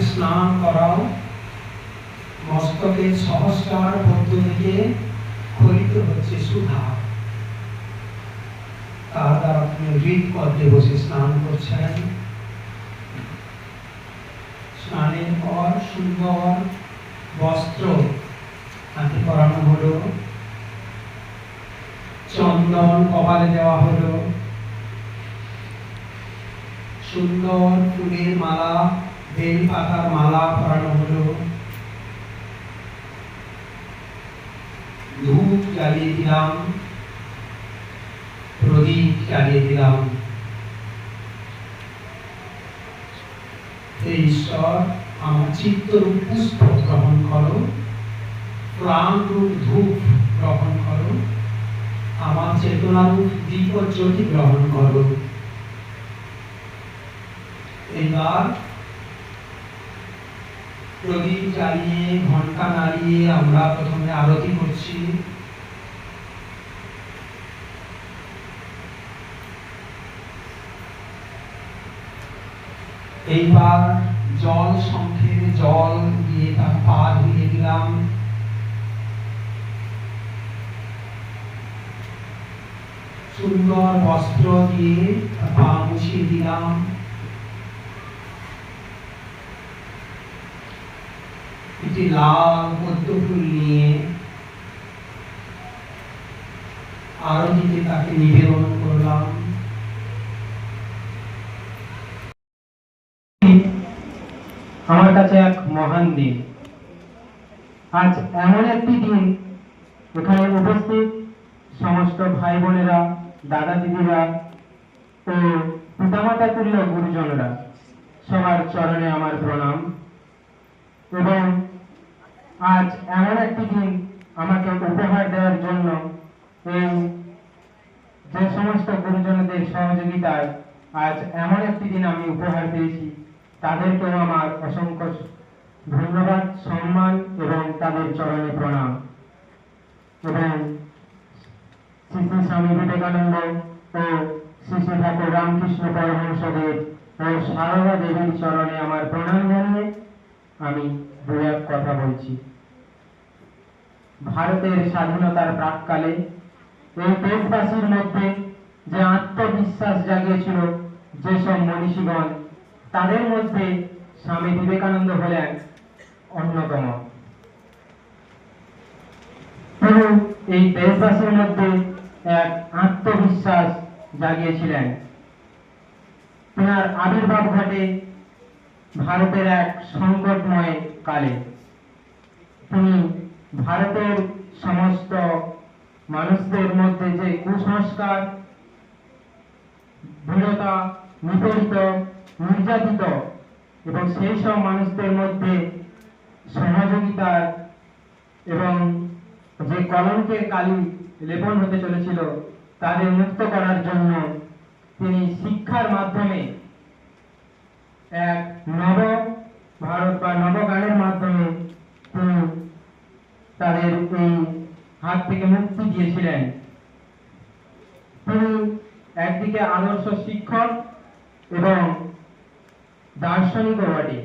স্নান করাও। মস্তকে সহস্রার মধ্য খরিত হচ্ছে সুধা। তার দ্বারা তিনি হৃদ পদ্মে বসে স্নান করছেন। স্নানের পর সুন্দর বস্ত্র তাকে পরানো হলো। চন্দন কপালে দেওয়া হলো। সুন্দর ফুলের মালা, বেল পাতার মালা পরানো হলো। ধূপ জ্বালিয়ে দিলাম, প্রদীপ জ্বালিয়ে দিলাম। ঈশ্বর, আমার চিত্তরূপ পুষ্প গ্রহণ করো প্রাণ রূপ ধূপ গ্রহণ করো। আমার চেতনারূপ দীপ জ্যোতি গ্রহণ করো। এইবার প্রদীপ জ্বালিয়ে ঘণ্টা নাড়িয়ে আমরা প্রথমে আরতি করছি। এইবার জল সংক্ষেপে জল দিয়ে তার পা ধুয়ে দিলাম। সুন্দর বস্ত্র দিয়ে পা মুছিয়ে দিলাম। একটি লাল পদ্ম ফুল নিয়ে আরতিতে তাকে নিবেদন করলাম। আমার কাছে এক মহান দিন। আজ এমন একটি দিন এখানে উপস্থিত সমস্ত ভাই বোনেরা দাদা দিদিরা ও পিতামাতা তুল্য গুরুজনরা সবার চরণে আমার প্রণাম। এবং আজ এমন একটি দিন আমাকে উপহার দেওয়ার জন্য এই যে সমস্ত গুরুজনদের সহযোগিতায় আজ এমন একটি দিন আমি উপহার পেয়েছি, তাদেরকেও আমার অসংখ্য ধন্যবাদ, সম্মান এবং তাদের চরণে প্রণাম। এবং শ্রী স্বামী বিবেকানন্দ ও শ্রী শ্রী ঠাকুর রামকৃষ্ণ পরমহংসদেব ও সারদা দেবীর চরণে আমার প্রণাম জানিয়ে আমি দু এক কথা বলছি। ভারতের স্বাধীনতার প্রাককালে এই দেশবাসীর মধ্যে যে আত্মবিশ্বাস জাগিয়েছিল যেসব মনীষীগণ, তাদের মধ্যে স্বামী বিবেকানন্দ হলেন অন্যতম। এই দেশবাসীর মধ্যে এক আত্মবিশ্বাস জাগিয়েছিলেন। তেনার আবির্ভাব ঘটে ভারতের এক সংকটময় কালে। তিনি ভারতের সমস্ত মানুষদের মধ্যে যে কুসংস্কার, দৃঢ়তা, নিপীড়িত, নির্যাতিত এবং সেই সব মানুষদের মধ্যে সহযোগিতার এবং যে কলঙ্কের কালি লেপন হতে চলেছিল। তাদের মুক্ত করার জন্য তিনি শিক্ষার মাধ্যমে এক নব ভারত বা নবগানের মাধ্যমে তিনি তাদের এই হাত থেকে মুক্তি দিয়েছিলেন। তিনি একদিকে আদর্শ শিক্ষক এবং দার্শনিকও বটে।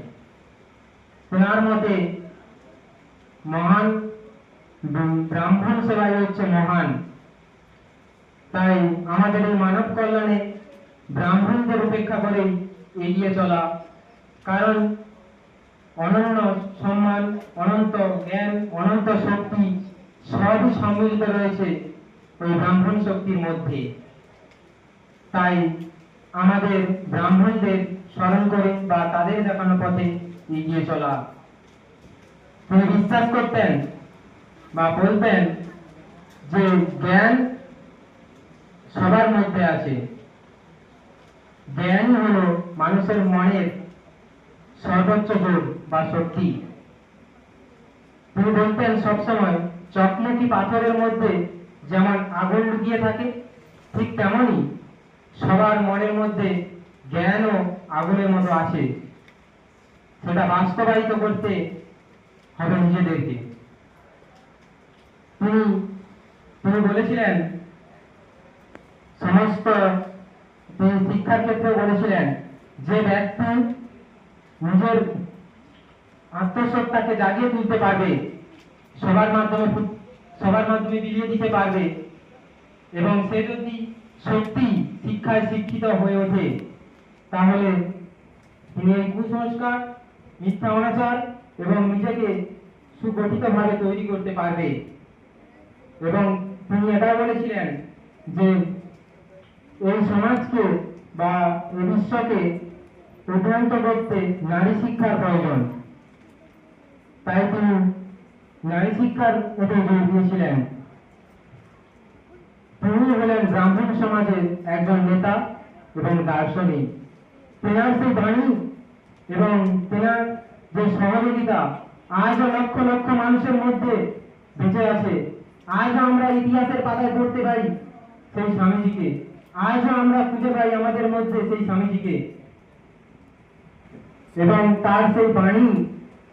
তেনার মতে মহান ব্রাহ্মণ সেবাই হচ্ছে মহান। তাই আমাদের এই মানব কল্যাণে ব্রাহ্মণদের উপেক্ষা করে এগিয়ে চলা, কারণ অনন্য সম্মান, অনন্ত জ্ঞান, অনন্ত শক্তি সবই সম্মিলিত রয়েছে ওই ব্রাহ্মণ শক্তির মধ্যে। তাই আমাদের ব্রাহ্মণদের স্মরণ করে বা তাদের দেখানো পথে এগিয়ে চলা। তিনি বিশ্বাস করতেন? বা বলতেন যে জ্ঞান সবার মধ্যে আছে। জ্ঞান হলো মানুষের মনের সর্বোচ্চ জোর বা শক্তি। তিনি বলতেন সবসময়, চকমকি পাথরের মধ্যে যেমন আগুন লুকিয়ে থাকে, ঠিক তেমনই সবার মনের মধ্যে জ্ঞান ও আগুনের মতো আছে। সেটা বাস্তবায়িত করতে হবে নিজেদেরকে। তিনি বলেছিলেন, সমস্ত শিক্ষার ক্ষেত্রে বলেছিলেন যে ব্যক্তি নিজের আত্মসত্তাকে জাগিয়ে তুলতে পারবে, সবার মাধ্যমে সবার মাধ্যমে বিলিয়ে দিতে পারবে এবং সে যদি সত্যি শিক্ষায় শিক্ষিত হয়ে ওঠে, তাহলে তিনি এই কুসংস্কার, মিথ্যা অনাচার এবং নিজেকে সুগঠিতভাবে তৈরি করতে পারবে। এবং তিনি এটাও বলেছিলেন যে এই সমাজকে বা এই বিশ্বকে উন্নত করতে নারী শিক্ষার প্রয়োজন। তাই তিনি নারী শিক্ষার উপর জোর দিয়েছিলেন। তিনি হলেন ব্রাহ্মণ সমাজের একজন নেতা এবং দার্শনিক। তেনার সেই বাণী এবং তেনার যে সহযোগিতা আজও লক্ষ লক্ষ মানুষের মধ্যে বেঁচে আছে। আজও আমরা ইতিহাসের পাতায় পড়তে পাই সেই স্বামীজিকে। আজও আমরা খুঁজে পাই আমাদের মধ্যে সেই স্বামীজিকে। এবং তার সেই বাণী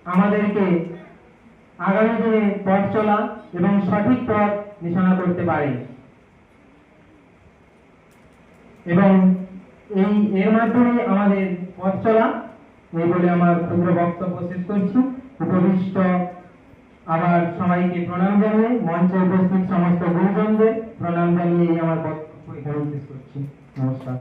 আমাদেরকে আগামী দিনে পথ চলা এবং সঠিক পথ নিশানা করতে পারে। এবং এই এর মাধ্যমে আমাদের পথ চলা, এই বলে আমার ক্ষুদ্র বক্তব্য শেষ করছি। উপবিষ্ট আবার সবাইকে প্রণাম জানাই। মঞ্চে উপস্থিত সমস্ত গুরুজনদের প্রণাম জানিয়ে আমার বক্তব্য শেষ করছি। নমস্কার।